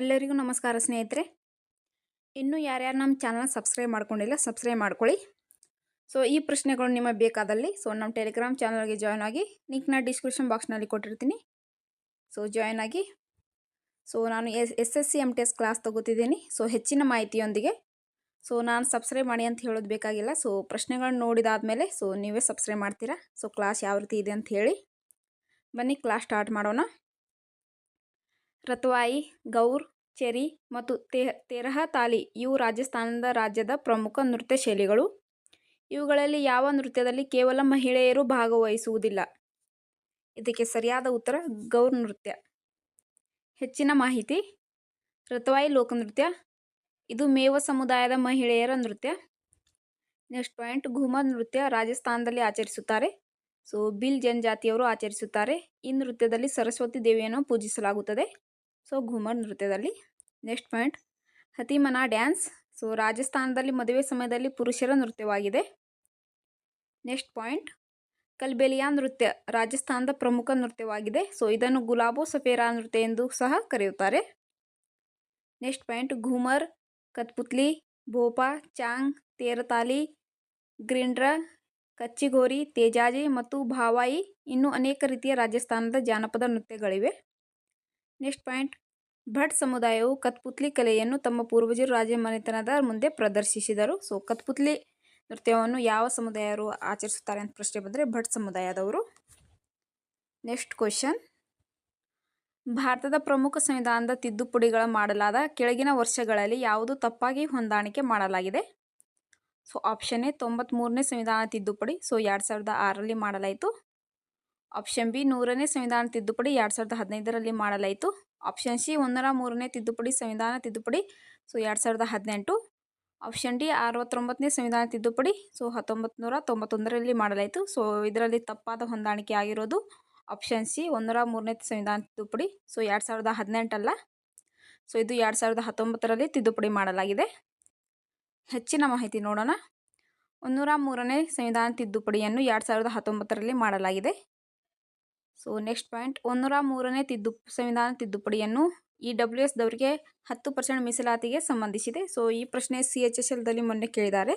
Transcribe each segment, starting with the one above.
ಎಲ್ಲರಿಗೂ ನಮಸ್ಕಾರ ಸ್ನೇಹಿತರೆ. ಇನ್ನೂ ಯಾರ್ಯಾರು ನಮ್ಮ ಚಾನಲ್ ಸಬ್ಸ್ಕ್ರೈಬ್ ಮಾಡ್ಕೊಂಡಿಲ್ಲ, ಸಬ್ಸ್ಕ್ರೈಬ್ ಮಾಡ್ಕೊಳ್ಳಿ. ಸೊ ಈ ಪ್ರಶ್ನೆಗಳು ನಿಮಗೆ ಬೇಕಾದಲ್ಲಿ ಸೊ ನಮ್ಮ ಟೆಲಿಗ್ರಾಮ್ ಚಾನಲ್ಗೆ ಜಾಯ್ನ್ ಆಗಿ ಲಿಂಕ್ನ ಡಿಸ್ಕ್ರಿಪ್ಷನ್ ಬಾಕ್ಸ್ನಲ್ಲಿ ಕೊಟ್ಟಿರ್ತೀನಿ. ಸೊ ಜಾಯ್ನ್ ಆಗಿ. ಸೊ ನಾನು S S S C M T S class ತೊಗೋತಿದ್ದೀನಿ. So ಹೆಚ್ಚಿನ ಮಾಹಿತಿಯೊಂದಿಗೆ. ಸೊ ನಾನು ಸಬ್ಸ್ಕ್ರೈಬ್ ಮಾಡಿ ಅಂತ ಹೇಳೋದು ಬೇಕಾಗಿಲ್ಲ. ಸೊ ಪ್ರಶ್ನೆಗಳನ್ನ ನೋಡಿದಾದಮೇಲೆ ಸೊ ನೀವೇ ಸಬ್ಸ್ಕ್ರೈಬ್ ಮಾಡ್ತೀರಾ? ಸೊ ಕ್ಲಾಸ್ ಯಾವ ರೀತಿ ಇದೆ ಅಂತ ಹೇಳಿ. ಬನ್ನಿ ಕ್ಲಾಸ್ ಸ್ಟಾರ್ಟ್ ಮಾಡೋಣ. ರತವಾಯಿ, ಗೌರ್, ಚೆರಿ ಮತ್ತು ತೆರಹ ತಾಲಿ ಇವು ರಾಜಸ್ಥಾನದ ರಾಜ್ಯದ ಪ್ರಮುಖ ನೃತ್ಯ ಶೈಲಿಗಳು. ಇವುಗಳಲ್ಲಿ ಯಾವ ನೃತ್ಯದಲ್ಲಿ ಕೇವಲ ಮಹಿಳೆಯರು ಭಾಗವಹಿಸುವುದಿಲ್ಲ? ಇದಕ್ಕೆ ಸರಿಯಾದ ಉತ್ತರ ಗೌರ್ ನೃತ್ಯ. ಹೆಚ್ಚಿನ ಮಾಹಿತಿ, ರತ್ವಾಯಿ ಲೋಕನೃತ್ಯ, ಇದು ಮೇವ ಸಮುದಾಯದ ಮಹಿಳೆಯರ ನೃತ್ಯ. ನೆಕ್ಸ್ಟ್ ಪಾಯಿಂಟ್, ಘುಮರ್ ನೃತ್ಯ ರಾಜಸ್ಥಾನದಲ್ಲಿ ಆಚರಿಸುತ್ತಾರೆ. ಸೊ, ಬಿಲ್ ಜನಜಾತಿಯವರು ಆಚರಿಸುತ್ತಾರೆ. ಈ ನೃತ್ಯದಲ್ಲಿ ಸರಸ್ವತಿ ದೇವಿಯನ್ನು ಪೂಜಿಸಲಾಗುತ್ತದೆ. ಸೊ ಘೂಮರ್ ನೃತ್ಯದಲ್ಲಿ. Next point. Hathimana dance. So ರಾಜಸ್ಥಾನದಲ್ಲಿ ಮದುವೆ ಸಮಯದಲ್ಲಿ ಪುರುಷರ ನೃತ್ಯವಾಗಿದೆ. Next point. ಕಲ್ಬೆಲಿಯಾ ನೃತ್ಯ. ರಾಜಸ್ಥಾನದ ಪ್ರಮುಖ ನೃತ್ಯವಾಗಿದೆ. ಸೊ ಇದನ್ನು ಗುಲಾಬೋ ಸಫೇರಾ ನೃತ್ಯ ಎಂದು ಸಹ ಕರೆಯುತ್ತಾರೆ. Next point. ಘೂಮರ್, ಕತ್ಪುತ್ಲಿ, ಭೋಪಾ, ಚಾಂಗ್, ತೇರತಾಲಿ, ಗ್ರಿಂಡ್ರ, ಕಚ್ಚಿಗೋರಿ, ತೇಜಾಜಿ ಮತ್ತು ಭಾವಾಯಿ ಇನ್ನೂ ಅನೇಕ ರೀತಿಯ ರಾಜಸ್ಥಾನದ ಜಾನಪದ ನೃತ್ಯಗಳಿವೆ. Next point. ಭಟ್ ಸಮುದಾಯವು ಕತ್ಪುತ್ಲಿ ಕಲೆಯನ್ನು ತಮ್ಮ ಪೂರ್ವಜರು ರಾಜಮನೆತನದ ಮುಂದೆ ಪ್ರದರ್ಶಿಸಿದರು. ಸೊ, ಕತ್ಪುತ್ಲಿ ನೃತ್ಯವನ್ನು ಯಾವ ಸಮುದಾಯರು ಆಚರಿಸುತ್ತಾರೆ ಅಂತ ಪ್ರಶ್ನೆ ಬಂದರೆ ಭಟ್ ಸಮುದಾಯದವರು. Next question. ಭಾರತದ ಪ್ರಮುಖ ಸಂವಿಧಾನದ ತಿದ್ದುಪಡಿಗಳ ಮಾಡಲಾದ ಕೆಳಗಿನ ವರ್ಷಗಳಲ್ಲಿ ಯಾವುದು ತಪ್ಪಾಗಿ ಹೊಂದಾಣಿಕೆ ಮಾಡಲಾಗಿದೆ? ಸೊ, ಆಪ್ಷನ್ ಎ ತೊಂಬತ್ತ್ಮೂರನೇ ಸಂವಿಧಾನ ತಿದ್ದುಪಡಿ. ಸೊ, ಎರಡು ಸಾವಿರದ ಆರಲ್ಲಿ ಮಾಡಲಾಯಿತು. ಆಪ್ಷನ್ ಬಿ ನೂರನೇ ಸಂವಿಧಾನ ತಿದ್ದುಪಡಿ ಎರಡು ಸಾವಿರದ ಹದಿನೈದರಲ್ಲಿ ಮಾಡಲಾಯಿತು. ಆಪ್ಷನ್ ಸಿ ಒಂದರ ಮೂರನೇ ತಿದ್ದುಪಡಿ ಸಂವಿಧಾನ ತಿದ್ದುಪಡಿ ಸೊ ಎರಡು ಸಾವಿರದ ಹದಿನೆಂಟು. ಆಪ್ಷನ್ ಡಿ ಅರವತ್ತೊಂಬತ್ತನೇ ಸಂವಿಧಾನ ತಿದ್ದುಪಡಿ ಸೊ ಹತ್ತೊಂಬತ್ತು ನೂರ ತೊಂಬತ್ತೊಂದರಲ್ಲಿ ಮಾಡಲಾಯಿತು. ಸೊ ಇದರಲ್ಲಿ ತಪ್ಪಾದ ಹೊಂದಾಣಿಕೆ ಆಗಿರೋದು ಆಪ್ಷನ್ ಸಿ ಒಂದರ ಮೂರನೇ ಸಂವಿಧಾನ ತಿದ್ದುಪಡಿ ಸೊ ಎರಡು ಸಾವಿರದ ಹದಿನೆಂಟಲ್ಲ. ಸೊ ಇದು ಎರಡು ಸಾವಿರದ ಹತ್ತೊಂಬತ್ತರಲ್ಲಿ ತಿದ್ದುಪಡಿ ಮಾಡಲಾಗಿದೆ. ಹೆಚ್ಚಿನ ಮಾಹಿತಿ ನೋಡೋಣ. ಒಂದೂರ ಮೂರನೇ ಸಂವಿಧಾನ ತಿದ್ದುಪಡಿಯನ್ನು ಎರಡು ಸಾವಿರದ ಹತ್ತೊಂಬತ್ತರಲ್ಲಿ ಮಾಡಲಾಗಿದೆ. ಸೊ ನೆಕ್ಸ್ಟ್ ಪಾಯಿಂಟ್ ಒಂದೂರ ಮೂರನೇ ತಿದ್ದು, ಸಂವಿಧಾನ ತಿದ್ದುಪಡಿಯನ್ನು ಈ ಡಬ್ಲ್ಯೂ ಎಸ್ ದವರಿಗೆ ಹತ್ತು ಪರ್ಸೆಂಟ್ ಮೀಸಲಾತಿಗೆ ಸಂಬಂಧಿಸಿದೆ. ಸೊ ಈ ಪ್ರಶ್ನೆ ಸಿ ಎಚ್ ಎಸ್ ಎಲ್ದಲ್ಲಿ ಮೊನ್ನೆ ಕೇಳಿದ್ದಾರೆ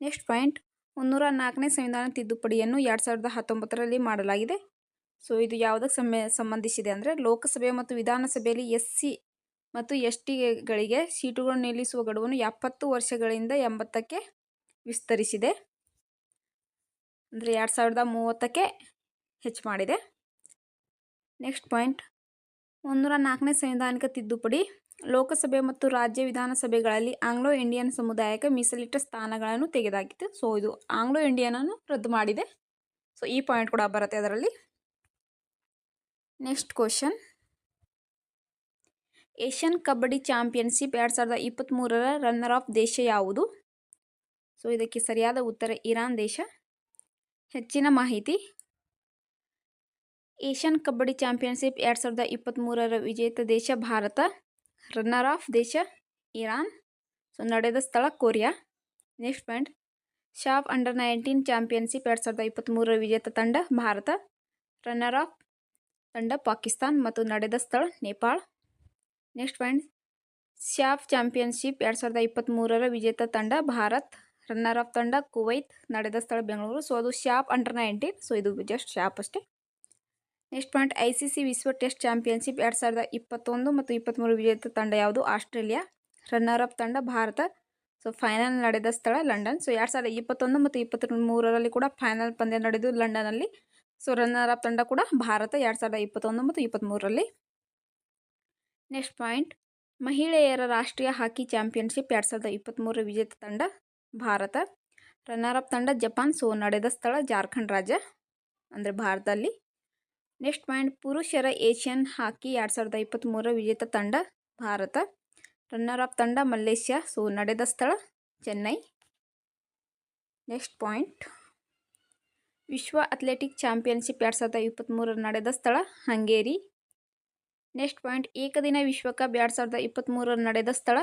ನೆಕ್ಸ್ಟ್ ಪಾಯಿಂಟ್ ಮುನ್ನೂರ ನಾಲ್ಕನೇ ಸಂವಿಧಾನ ತಿದ್ದುಪಡಿಯನ್ನು ಎರಡು ಸಾವಿರದ ಹತ್ತೊಂಬತ್ತರಲ್ಲಿ ಮಾಡಲಾಗಿದೆ. ಸೊ ಇದು ಯಾವುದಕ್ಕೆ ಸಮ ಸಂಬಂಧಿಸಿದೆ ಅಂದರೆ ಲೋಕಸಭೆ ಮತ್ತು ವಿಧಾನಸಭೆಯಲ್ಲಿ ಎಸ್ ಸಿ ಮತ್ತು ಎಸ್ ಟಿಗಳಿಗೆ ಸೀಟುಗಳನ್ನು ನಿಲ್ಲಿಸುವ ಗಡುವನ್ನು ಎಪ್ಪತ್ತು ವರ್ಷಗಳಿಂದ ಎಂಬತ್ತಕ್ಕೆ ವಿಸ್ತರಿಸಿದೆ. ಅಂದರೆ ಎರಡು ಸಾವಿರದ ಮೂವತ್ತಕ್ಕೆ ಹೆಚ್ಚು ಮಾಡಿದೆ. ನೆಕ್ಸ್ಟ್ ಪಾಯಿಂಟ್ ಒಂದೂರ ನಾಲ್ಕನೇ ಸಂವಿಧಾನಿಕ ತಿದ್ದುಪಡಿ. ಲೋಕಸಭೆ ಮತ್ತು ರಾಜ್ಯ ವಿಧಾನಸಭೆಗಳಲ್ಲಿ ಆಂಗ್ಲೋ ಇಂಡಿಯನ್ ಸಮುದಾಯಕ್ಕೆ ಮೀಸಲಿಟ್ಟ ಸ್ಥಾನಗಳನ್ನು ತೆಗೆದಾಕಿತ್ತು ಸೊ ಇದು ಆಂಗ್ಲೋ ಇಂಡಿಯನನ್ನು ರದ್ದು ಮಾಡಿದೆ. ಸೊ ಈ ಪಾಯಿಂಟ್ ಕೂಡ ಬರುತ್ತೆ ಅದರಲ್ಲಿ. Next question Asian kabaddi championship ಎರಡು ಸಾವಿರದ ಇಪ್ಪತ್ತ್ಮೂರರ ರನ್ನರ್ ಆಫ್ ದೇಶ ಯಾವುದು? ಸೊ ಇದಕ್ಕೆ ಸರಿಯಾದ ಉತ್ತರ ಇರಾನ್ ದೇಶ. ಹೆಚ್ಚಿನ ಮಾಹಿತಿ. ಏಷ್ಯನ್ ಕಬಡ್ಡಿ ಚಾಂಪಿಯನ್ಶಿಪ್ ಎರಡು ಸಾವಿರದ ಇಪ್ಪತ್ತ್ಮೂರರ ವಿಜೇತ ದೇಶ ಭಾರತ ರನ್ನರ್ ಆಫ್ ದೇಶ ಇರಾನ್. ಸೊ ನಡೆದ ಸ್ಥಳ Korea. Next point SAFF under nineteen championship ಎರಡು ಸಾವಿರದ ಇಪ್ಪತ್ತ್ಮೂರರ ವಿಜೇತ ತಂಡ ಭಾರತ ರನ್ನರ್ ಆಫ್ ತಂಡ ಪಾಕಿಸ್ತಾನ್ ಮತ್ತು ನಡೆದ ಸ್ಥಳ Nepal. Next point SAFF championship ಎರಡು ಸಾವಿರದ ಇಪ್ಪತ್ತ್ಮೂರರ ವಿಜೇತ ತಂಡ ಭಾರತ್ ರನ್ನರ್ ಆಫ್ ತಂಡ ಕುವೈತ್. ನಡೆದ ಸ್ಥಳ ಬೆಂಗಳೂರು. ಸೊ ಅದು ಶಾಪ್ ಅಂಡರ್ ನೈನ್ಟೀನ್ ಸೊ ಇದು ಜಸ್ಟ್ ಶಾಪ್ ಅಷ್ಟೇ. Next point, I C C ವಿಶ್ವ ಟೆಸ್ಟ್ ಚಾಂಪಿಯನ್ಶಿಪ್ ಎರಡು ಸಾವಿರದ ಇಪ್ಪತ್ತೊಂದು ಮತ್ತು ಇಪ್ಪತ್ತ್ಮೂರು ವಿಜೇತ ತಂಡ ಯಾವುದು? ಆಸ್ಟ್ರೇಲಿಯಾ. ರನ್ನರ್ ಅಪ್ ತಂಡ, ಭಾರತ. ಸೊ, ಫೈನಲ್ ನಡೆದ ಸ್ಥಳ ಲಂಡನ್. ಸೊ, ಎರಡು ಸಾವಿರದ ಇಪ್ಪತ್ತೊಂದು ಮತ್ತು ಇಪ್ಪತ್ತ ಮೂರರಲ್ಲಿ ಕೂಡ ಫೈನಲ್ ಪಂದ್ಯ ನಡೆದು ಲಂಡನಲ್ಲಿ ಸೊ ರನ್ನರ್ ಅಪ್ ತಂಡ ಕೂಡ ಭಾರತ ಎರಡು ಸಾವಿರದ ಇಪ್ಪತ್ತೊಂದು ಮತ್ತು ಇಪ್ಪತ್ತ್ಮೂರರಲ್ಲಿ ನೆಕ್ಸ್ಟ್ ಪಾಯಿಂಟ್, ಮಹಿಳೆಯರ ರಾಷ್ಟ್ರೀಯ ಹಾಕಿ ಚಾಂಪಿಯನ್ಶಿಪ್ ಎರಡು ಸಾವಿರದ ಇಪ್ಪತ್ತ್ಮೂರರ ವಿಜೇತ ತಂಡ, ಭಾರತ. ರನ್ನರ್ ಅಪ್ ತಂಡ, ಜಪಾನ್. ಸೊ, ನಡೆದ ಸ್ಥಳ ಜಾರ್ಖಂಡ್ ರಾಜ್ಯ, ಅಂದರೆ ಭಾರತದಲ್ಲಿ. ನೆಕ್ಸ್ಟ್ ಪಾಯಿಂಟ್, ಪುರುಷರ ಏಷ್ಯನ್ ಹಾಕಿ ಎರಡು ಸಾವಿರದ ಇಪ್ಪತ್ತ್ಮೂರ ವಿಜೇತ ತಂಡ, ಭಾರತ. ರನ್ನರ್ ಆಫ್ ತಂಡ ಮಲೇಷ್ಯಾ ಸೊ ನಡೆದ ಸ್ಥಳ ಚೆನ್ನೈ. ನೆಕ್ಸ್ಟ್ ಪಾಯಿಂಟ್ ವಿಶ್ವ ಅಥ್ಲೆಟಿಕ್ ಚಾಂಪಿಯನ್ಶಿಪ್ ಎರಡು ಸಾವಿರದ ಇಪ್ಪತ್ತ್ಮೂರರ ನಡೆದ ಸ್ಥಳ ಹಂಗೇರಿ. ನೆಕ್ಸ್ಟ್ ಪಾಯಿಂಟ್ ಏಕದಿನ ವಿಶ್ವಕಪ್ ಎರಡು ಸಾವಿರದ ಇಪ್ಪತ್ತ್ಮೂರರ ನಡೆದ ಸ್ಥಳ.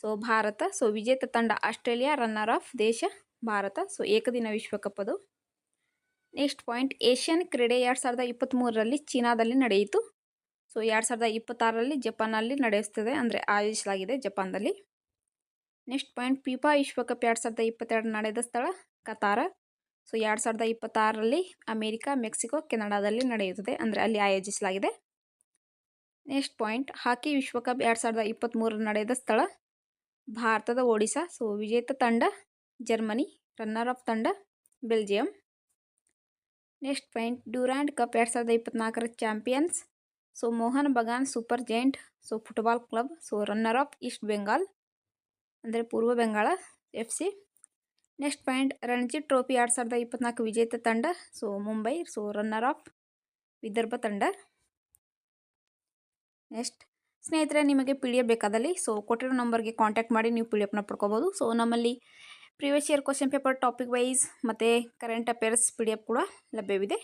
ಸೊ ಭಾರತ. ಸೊ ವಿಜೇತ ತಂಡ ಆಸ್ಟ್ರೇಲಿಯಾ ರನ್ನರ್ ಆಫ್ ದೇಶ, ಭಾರತ. ಸೊ ಏಕದಿನ ವಿಶ್ವಕಪ್ ಅದು. ನೆಕ್ಸ್ಟ್ ಪಾಯಿಂಟ್, ಏಷ್ಯನ್ ಕ್ರೀಡೆ ಎರಡು ಸಾವಿರದ ಇಪ್ಪತ್ತ್ಮೂರರಲ್ಲಿ ಚೀನಾದಲ್ಲಿ ನಡೆಯಿತು. ಸೊ ಎರಡು ಸಾವಿರದ ಇಪ್ಪತ್ತಾರರಲ್ಲಿ ಜಪಾನಲ್ಲಿ ನಡೆಯುತ್ತದೆ ಅಂದರೆ ಆಯೋಜಿಸಲಾಗಿದೆ ಜಪಾನ್ದಲ್ಲಿ. ನೆಕ್ಸ್ಟ್ ಪಾಯಿಂಟ್ ಪಿಪಾ ವಿಶ್ವಕಪ್ ಎರಡು ಸಾವಿರದ ಇಪ್ಪತ್ತೆರಡು ನಡೆದ ಸ್ಥಳ ಕತಾರ. ಸೊ ಎರಡು ಸಾವಿರದ ಇಪ್ಪತ್ತಾರರಲ್ಲಿ ಅಮೇರಿಕಾ, ಮೆಕ್ಸಿಕೋ, ಕೆನಡಾದಲ್ಲಿ ನಡೆಯುತ್ತದೆ ಅಂದರೆ ಅಲ್ಲಿ ಆಯೋಜಿಸಲಾಗಿದೆ. ನೆಕ್ಸ್ಟ್ ಪಾಯಿಂಟ್, ಹಾಕಿ ವಿಶ್ವಕಪ್ ಎರಡು ಸಾವಿರದ ಇಪ್ಪತ್ತ್ಮೂರರ ನಡೆದ ಸ್ಥಳ ಭಾರತದ ಒಡಿಶಾ. ಸೊ ವಿಜೇತ ತಂಡ ಜರ್ಮನಿ ರನ್ನರ್ ಆಫ್ ತಂಡ, Belgium. Next point. Durand cup ಎರಡು ಸಾವಿರದ ಇಪ್ಪತ್ನಾಲ್ಕರ champions. So, Mohan Bagan super giant. So, football club. So runner up East Bengal. ಅಂದರೆ ಪೂರ್ವ Bengal F C. Next point. Ranji trophy ಎರಡು ಸಾವಿರದ ಇಪ್ಪತ್ನಾಲ್ಕು ವಿಜೇತ ತಂಡ. So, Mumbai. So runner up Vidarbha ತಂಡ. ನೆಕ್ಸ್ಟ್. ಸ್ನೇಹಿತರೆ, ನಿಮಗೆ ಪಿ ಡಿ ಎಫ್ ಬೇಕಾದಲ್ಲಿ. ಸೊ, ಕೊಟ್ಟಿರೋ ನಂಬರ್ಗೆ ಕಾಂಟ್ಯಾಕ್ಟ್ ಮಾಡಿ ನೀವು ಪಿ ಡಿ ಎಫ್ನ ಪಡ್ಕೋಬೋದು. ಸೊ, ನಮ್ಮಲ್ಲಿ previous year question paper topic wise ಮತ್ತು current affairs P D F ಕೂಡ ಲಭ್ಯವಿದೆ.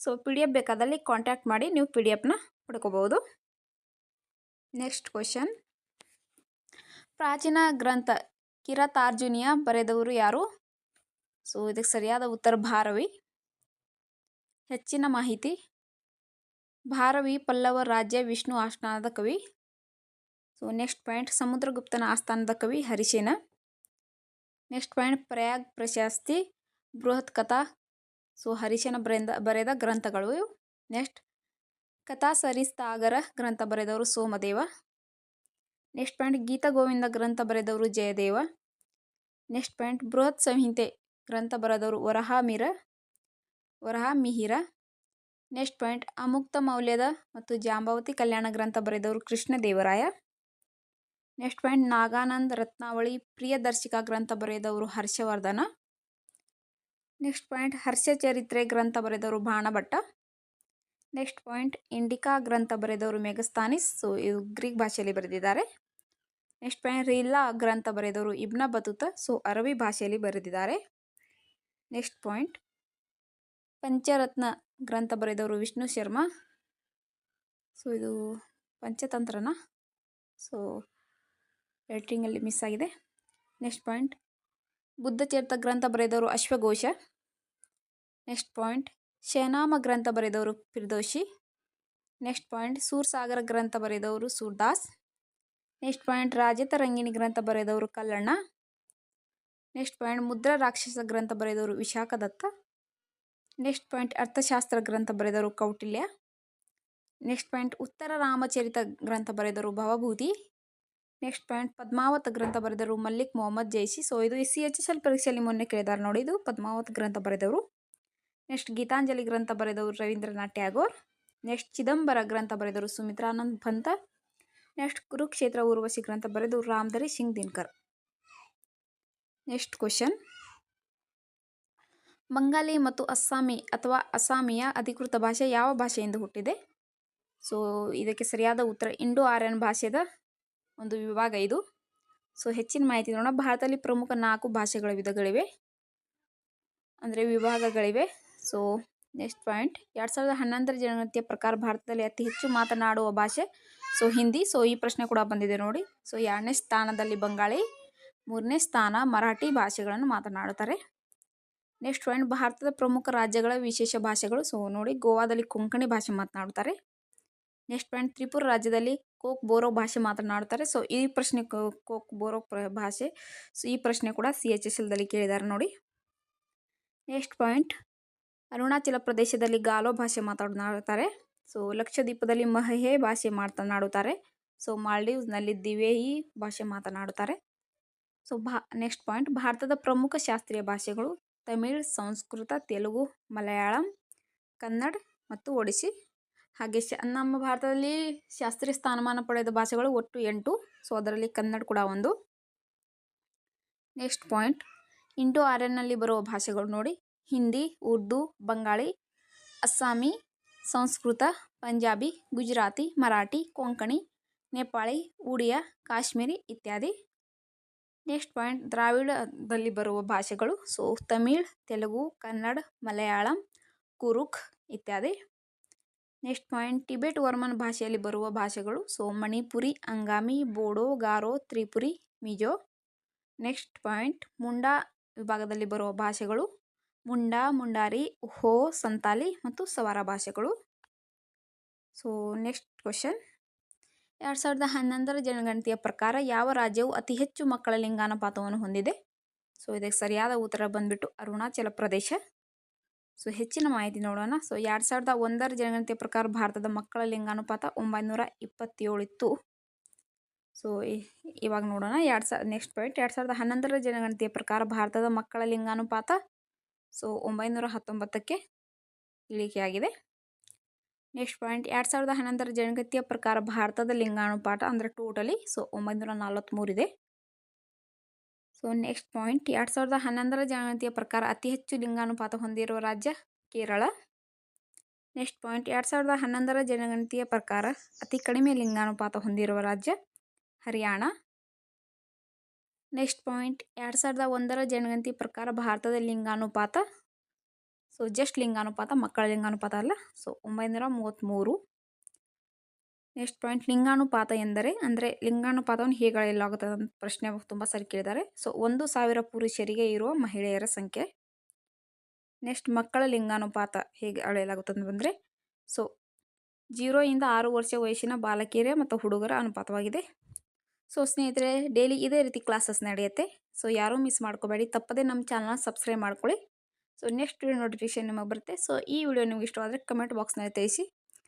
ಸೊ ಪಿ ಡಿ ಎಫ್ ಬೇಕಾದಲ್ಲಿ ಕಾಂಟ್ಯಾಕ್ಟ್ ಮಾಡಿ ನೀವು ಪಿ ಡಿ ಎಫ್ನ ಪಡ್ಕೋಬಹುದು ನೆಕ್ಸ್ಟ್ ಕ್ವಶನ್ ಪ್ರಾಚೀನ ಗ್ರಂಥ ಕಿರತಾರ್ಜುನಿಯ ಬರೆದವರು ಯಾರು? ಸೊ ಇದಕ್ಕೆ ಸರಿಯಾದ ಉತ್ತರ ಭಾರವಿ. ಹೆಚ್ಚಿನ ಮಾಹಿತಿ. ಭಾರವಿ ಪಲ್ಲವ ರಾಜ್ಯ ವಿಷ್ಣು ಆಸ್ಥಾನದ ಕವಿ. ಸೊ ನೆಕ್ಸ್ಟ್ ಪಾಯಿಂಟ್ ಸಮುದ್ರಗುಪ್ತನ ಆಸ್ಥಾನದ ಕವಿ ಹರಿಶೇನ. ನೆಕ್ಸ್ಟ್ ಪಾಯಿಂಟ್, ಪ್ರಯಾಗ್ ಪ್ರಶಸ್ತಿ, ಬೃಹತ್ ಕಥಾ, ಸೊ ಹರಿಶನ ಬರೆದ ಬರೆದ ಗ್ರಂಥಗಳು ನೆಕ್ಸ್ಟ್, ಕಥಾ ಸರಿಸ್ತಾಗರ ಗ್ರಂಥ ಬರೆದವರು ಸೋಮದೇವ. ನೆಕ್ಸ್ಟ್ ಪಾಯಿಂಟ್, ಗೀತಾ ಗೋವಿಂದ ಗ್ರಂಥ ಬರೆದವರು ಜಯದೇವ. ನೆಕ್ಸ್ಟ್ ಪಾಯಿಂಟ್, ಬೃಹತ್ ಸಂಹಿತೆ ಗ್ರಂಥ ಬರೆದವರು ವರಹಾಮಿರ, ವರಹಾಮಿಹಿರ. ನೆಕ್ಸ್ಟ್ ಪಾಯಿಂಟ್, ಅಮುಕ್ತ ಮೌಲ್ಯದ ಮತ್ತು ಜಾಂಬಾವತಿ ಕಲ್ಯಾಣ ಗ್ರಂಥ ಬರೆದವರು ಕೃಷ್ಣದೇವರಾಯ. ನೆಕ್ಸ್ಟ್ ಪಾಯಿಂಟ್, ನಾಗಾನಂದ್ ರತ್ನಾವಳಿ ಪ್ರಿಯದರ್ಶಿಕಾ ಗ್ರಂಥ ಬರೆದವರು ಹರ್ಷವರ್ಧನ. ನೆಕ್ಸ್ಟ್ ಪಾಯಿಂಟ್ ಹರ್ಷಚರಿತ್ರೆ ಗ್ರಂಥ ಬರೆದವರು ಬಾಣಭಟ್ಟ. ನೆಕ್ಸ್ಟ್ ಪಾಯಿಂಟ್, ಇಂಡಿಕಾ ಗ್ರಂಥ ಬರೆದವರು ಮೆಗಸ್ತಾನಿಸ್ ಸೊ ಇದು ಗ್ರೀಕ್ ಭಾಷೆಯಲ್ಲಿ ಬರೆದಿದ್ದಾರೆ. ನೆಕ್ಸ್ಟ್ ಪಾಯಿಂಟ್, ರೀಲಾ ಗ್ರಂಥ ಬರೆದವರು ಇಬ್ನ ಬತುತ. ಸೊ ಅರಬಿ ಭಾಷೆಯಲ್ಲಿ ಬರೆದಿದ್ದಾರೆ. ನೆಕ್ಸ್ಟ್ ಪಾಯಿಂಟ್, ಪಂಚರತ್ನ ಗ್ರಂಥ ಬರೆದವರು ವಿಷ್ಣು ಶರ್ಮಾ. ಸೊ ಇದು ಪಂಚತಂತ್ರನ. ಸೊ ರೈಟಿಂಗಲ್ಲಿ ಮಿಸ್ ಆಗಿದೆ. Next point. ಬುದ್ಧಚರಿತ ಗ್ರಂಥ ಬರೆದವರು ಅಶ್ವಘೋಷ. Next point. ಶೇನಾಮ ಗ್ರಂಥ ಬರೆದವರು ಪ್ರದೋಷಿ. Next point. ಸೂರ್ಸಾಗರ ಗ್ರಂಥ ಬರೆದವರು ಸೂರ್ದಾಸ್. Next point. ರಾಜತರಂಗಿಣಿ ಗ್ರಂಥ ಬರೆದವರು ಕಲ್ಲಣ್ಣ. Next point. ಮುದ್ರಾ ರಾಕ್ಷಸ ಗ್ರಂಥ ಬರೆದವರು ವಿಶಾಖದತ್ತ. Next point. ಅರ್ಥಶಾಸ್ತ್ರ ಗ್ರಂಥ ಬರೆದವರು ಕೌಟಿಲ್ಯ. Next point. ಉತ್ತರ ರಾಮಚರಿತ ಗ್ರಂಥ ಬರೆದವರು ಭವಭೂತಿ. ನೆಕ್ಸ್ಟ್ ಪಾಯಿಂಟ್, ಪದ್ಮಾವತ್ ಗ್ರಂಥ ಬರೆದರು ಮಲ್ಲಿಕ್ ಮೊಹಮ್ಮದ್ ಜೈಸಿ ಸೊ ಇದು ಸಿ ಎಚ್ ಎಸ್ ಎಲ್ ಪರೀಕ್ಷೆಯಲ್ಲಿ ಮೊನ್ನೆ ಕೇಳಿದಾರೆ ನೋಡಿ ಇದು. ಪದ್ಮಾವತ್ ಗ್ರಂಥ ಬರೆದವರು. ನೆಕ್ಸ್ಟ್ ಗೀತಾಂಜಲಿ ಗ್ರಂಥ ಬರೆದವರು ರವೀಂದ್ರನಾಥ್ ಟ್ಯಾಗೋರ್. ನೆಕ್ಸ್ಟ್ ಚಿದಂಬರ ಗ್ರಂಥ ಬರೆದವರು ಸುಮಿತ್ರಾನಂದ್ ಪಂತ ನೆಕ್ಸ್ಟ್ ಕುರುಕ್ಷೇತ್ರ ಊರ್ವಶಿ ಗ್ರಂಥ ಬರೆದು ರಾಮಧರಿ ಸಿಂಗ್ ದಿನ್ಕರ್. Next question. ಬಂಗಾಲಿ ಮತ್ತು ಅಸ್ಸಾಮಿ ಅಥವಾ ಅಸ್ಸಾಮಿಯ ಅಧಿಕೃತ ಭಾಷೆ ಯಾವ ಭಾಷೆಯಿಂದ ಹುಟ್ಟಿದೆ? ಸೊ ಇದಕ್ಕೆ ಸರಿಯಾದ ಉತ್ತರ ಇಂಡೋ ಆರ್ಯನ್ ಭಾಷೆದ ಒಂದು ವಿಭಾಗ ಇದು. ಸೊ ಹೆಚ್ಚಿನ ಮಾಹಿತಿ ನೋಡೋಣ. ಭಾರತದಲ್ಲಿ ಪ್ರಮುಖ ನಾಲ್ಕು ಭಾಷೆಗಳ ವಿಧಗಳಿವೆ. ಅಂದರೆ ವಿಭಾಗಗಳಿವೆ. ಸೊ ನೆಕ್ಸ್ಟ್ ಪಾಯಿಂಟ್ ಎರಡು ಸಾವಿರದ ಹನ್ನೊಂದರ ಜನಗಣತಿಯ ಪ್ರಕಾರ ಭಾರತದಲ್ಲಿ ಅತಿ ಹೆಚ್ಚು ಮಾತನಾಡುವ ಭಾಷೆ ಸೊ ಹಿಂದಿ. ಸೊ ಈ ಪ್ರಶ್ನೆ ಕೂಡ ಬಂದಿದೆ ನೋಡಿ. ಸೊ ಎರಡನೇ ಸ್ಥಾನದಲ್ಲಿ ಬಂಗಾಳಿ, ಮೂರನೇ ಸ್ಥಾನ ಮರಾಠಿ ಭಾಷೆಗಳನ್ನು ಮಾತನಾಡುತ್ತಾರೆ. ನೆಕ್ಸ್ಟ್ ಪಾಯಿಂಟ್ ಭಾರತದ ಪ್ರಮುಖ ರಾಜ್ಯಗಳ ವಿಶೇಷ ಭಾಷೆಗಳು. ಸೊ ನೋಡಿ, ಗೋವಾದಲ್ಲಿ ಕೊಂಕಣಿ ಭಾಷೆ ಮಾತನಾಡುತ್ತಾರೆ. ನೆಕ್ಸ್ಟ್ ಪಾಯಿಂಟ್ ತ್ರಿಪುರ ರಾಜ್ಯದಲ್ಲಿ ಕೋಕ್ ಬೋರೋ ಭಾಷೆ ಮಾತನಾಡುತ್ತಾರೆ ಸೊ, ಈ ಪ್ರಶ್ನೆ ಕೋಕ್ ಬೋರೋ ಭಾಷೆ. ಸೊ, ಈ ಪ್ರಶ್ನೆ ಕೂಡ ಸಿ ಎಚ್ ಎಸ್ ಎಲ್ದಲ್ಲಿ ಕೇಳಿದ್ದಾರೆ ನೋಡಿ. Next point. ಅರುಣಾಚಲ ಪ್ರದೇಶದಲ್ಲಿ ಗಾಲೋ ಭಾಷೆ ಮಾತನಾಡುತ್ತಾರೆ ಸೊ, ಲಕ್ಷದ್ವೀಪದಲ್ಲಿ ಮಹೇ ಭಾಷೆ ಮಾತನಾಡುತ್ತಾರೆ. ಸೊ, ಮಾಲ್ಡೀವ್ಸ್ನಲ್ಲಿ ದಿವೇಹಿ ಭಾಷೆ ಮಾತನಾಡುತ್ತಾರೆ. ಸೊ, ಭಾ, ನೆಕ್ಸ್ಟ್ ಪಾಯಿಂಟ್. ಭಾರತದ ಪ್ರಮುಖ ಶಾಸ್ತ್ರೀಯ ಭಾಷೆಗಳು ತಮಿಳ್, ಸಂಸ್ಕೃತ, ತೆಲುಗು, ಮಲಯಾಳಂ, ಕನ್ನಡ ಮತ್ತು ಒಡಿಸಿ ಹಾಗೆ ಶ, ನಮ್ಮ ಭಾರತದಲ್ಲಿ ಶಾಸ್ತ್ರೀಯ ಸ್ಥಾನಮಾನ ಪಡೆದ ಭಾಷೆಗಳು ಒಟ್ಟು ಎಂಟು. ಸೊ, ಅದರಲ್ಲಿ ಕನ್ನಡ ಕೂಡ ಒಂದು. Next point. ಇಂಡೋ ಆರ್ಯನ್ನಲ್ಲಿ ಬರುವ ಭಾಷೆಗಳು ನೋಡಿ. ಹಿಂದಿ, ಉರ್ದು, ಬಂಗಾಳಿ, ಅಸ್ಸಾಮಿ, ಸಂಸ್ಕೃತ, ಪಂಜಾಬಿ, ಗುಜರಾತಿ, ಮರಾಠಿ, ಕೊಂಕಣಿ, ನೇಪಾಳಿ, ಉಡಿಯಾ, ಕಾಶ್ಮೀರಿ ಇತ್ಯಾದಿ. Next point. ದ್ರಾವಿಡದಲ್ಲಿ ಬರುವ ಭಾಷೆಗಳು. ಸೊ, ತಮಿಳ್, ತೆಲುಗು, ಕನ್ನಡ, ಮಲಯಾಳಂ, ಕುರುಕ್ ಇತ್ಯಾದಿ. ನೆಕ್ಸ್ಟ್ ಪಾಯಿಂಟ್, ಟಿಬೆಟ್ ವರ್ಮನ್ ಭಾಷೆಯಲ್ಲಿ ಬರುವ ಭಾಷೆಗಳು so Manipuri Angami, Bodo, Garo, Tripuri, Mizo. Next point, Munda ವಿಭಾಗದಲ್ಲಿ ಬರುವ ಭಾಷೆಗಳು ಮುಂಡಾ, ಮುಂಡಾರಿ, ಹೋ, ಸಂತಾಲಿ ಮತ್ತು ಸವಾರ ಭಾಷೆಗಳು. ಸೊ ನೆಕ್ಸ್ಟ್ ಕ್ವಶನ್ ಎರಡು ಸಾವಿರದ ಹನ್ನೊಂದರ ಜನಗಣತಿಯ ಪ್ರಕಾರ ಯಾವ ರಾಜ್ಯವು ಅತಿ ಹೆಚ್ಚು ಮಕ್ಕಳ ಲಿಂಗಾನುಪಾತವನ್ನು ಹೊಂದಿದೆ? ಸೊ ಇದಕ್ಕೆ ಸರಿಯಾದ ಉತ್ತರ ಬಂದ್ಬಿಟ್ಟು ಅರುಣಾಚಲ ಪ್ರದೇಶ. ಸೊ ಹೆಚ್ಚಿನ ಮಾಹಿತಿ ನೋಡೋಣ. ಸೊ ಎರಡು ಸಾವಿರದ ಒಂದರ ಜನಗಣತಿಯ ಪ್ರಕಾರ ಭಾರತದ ಮಕ್ಕಳ ಲಿಂಗಾನುಪಾತ ಒಂಬೈನೂರ ಇಪ್ಪತ್ತೇಳು ಇತ್ತು. ಸೊ ಇವಾಗ ನೋಡೋಣ. ಎರಡು ಸಾವಿರ ನೆಕ್ಸ್ಟ್ ಪಾಯಿಂಟ್ ಎರಡು ಸಾವಿರದ ಹನ್ನೊಂದರ ಜನಗಣತಿಯ ಪ್ರಕಾರ ಭಾರತದ ಮಕ್ಕಳ ಲಿಂಗಾನುಪಾತ ಸೊ ಒಂಬೈನೂರ ಹತ್ತೊಂಬತ್ತಕ್ಕೆ ಇಳಿಕೆಯಾಗಿದೆ. ನೆಕ್ಸ್ಟ್ ಪಾಯಿಂಟ್ ಎರಡು ಸಾವಿರದ ಹನ್ನೊಂದರ ಜನಗಣತಿಯ ಪ್ರಕಾರ ಭಾರತದ ಲಿಂಗಾನುಪಾತ ಅಂದರೆ ಟೋಟಲಿ ಸೊ ಒಂಬೈನೂರ ನಲ್ವತ್ತ್ಮೂರಿದೆ ಸೊ ನೆಕ್ಸ್ಟ್ ಪಾಯಿಂಟ್ ಎರಡು ಸಾವಿರದ ಹನ್ನೊಂದರ ಜನಗಣತಿಯ ಪ್ರಕಾರ ಅತಿ ಹೆಚ್ಚು ಲಿಂಗಾನುಪಾತ ಹೊಂದಿರುವ ರಾಜ್ಯ ಕೇರಳ. ನೆಕ್ಸ್ಟ್ ಪಾಯಿಂಟ್ ಎರಡು ಸಾವಿರದ ಹನ್ನೊಂದರ ಜನಗಣತಿಯ ಪ್ರಕಾರ ಅತಿ ಕಡಿಮೆ ಲಿಂಗಾನುಪಾತ ಹೊಂದಿರುವ ರಾಜ್ಯ ಹರಿಯಾಣ. ನೆಕ್ಸ್ಟ್ ಪಾಯಿಂಟ್ ಎರಡು ಸಾವಿರದ ಒಂದರ ಜನಗಣತಿ ಪ್ರಕಾರ ಭಾರತದ ಲಿಂಗಾನುಪಾತ. ಸೊ ಜಸ್ಟ್ ಲಿಂಗಾನುಪಾತ, ಮಕ್ಕಳ ಲಿಂಗಾನುಪಾತ ಅಲ್ಲ. ಸೊ ಒಂಬೈನೂರ ಮೂವತ್ತ್ಮೂರು ನೆಕ್ಸ್ಟ್ ಪಾಯಿಂಟ್ ಲಿಂಗಾನುಪಾತ ಎಂದರೆ, ಅಂದರೆ ಲಿಂಗಾನುಪಾತವನ್ನು ಹೇಗೆ ಅಳೆಯಲಾಗುತ್ತದೆ ಅಂತ ಪ್ರಶ್ನೆ ತುಂಬ ಸರಿ ಕೇಳಿದ್ದಾರೆ. ಸೊ ಒಂದು ಸಾವಿರ ಪುರುಷರಿಗೆ ಇರುವ ಮಹಿಳೆಯರ ಸಂಖ್ಯೆ. ನೆಕ್ಸ್ಟ್ ಮಕ್ಕಳ ಲಿಂಗಾನುಪಾತ ಹೇಗೆ ಅಳೆಯಲಾಗುತ್ತೆ ಅಂತ ಬಂದರೆ ಸೊ ಜೀರೋಯಿಂದ ಆರು ವರ್ಷ ವಯಸ್ಸಿನ ಬಾಲಕಿಯರೇ ಮತ್ತು ಹುಡುಗರ ಅನುಪಾತವಾಗಿದೆ. ಸೊ ಸ್ನೇಹಿತರೆ ಡೈಲಿ ಇದೇ ರೀತಿ ಕ್ಲಾಸಸ್ ನಡೆಯುತ್ತೆ. ಸೊ ಯಾರೂ ಮಿಸ್ ಮಾಡ್ಕೋಬೇಡಿ. ತಪ್ಪದೇ ನಮ್ಮ ಚಾನಲ್ನ ಸಬ್ಸ್ಕ್ರೈಬ್ ಮಾಡ್ಕೊಳ್ಳಿ. ಸೊ ನೆಕ್ಸ್ಟ್ ವಿಡಿಯೋ ನೋಟಿಫಿಕೇಶನ್ ನಿಮಗೆ ಬರುತ್ತೆ. ಸೊ ಈ ವಿಡಿಯೋ ನಿಮ್ಗೆ ಇಷ್ಟವಾದರೆ ಕಮೆಂಟ್ ಬಾಕ್ಸ್ನಲ್ಲಿ ತಿಳಿಸಿ.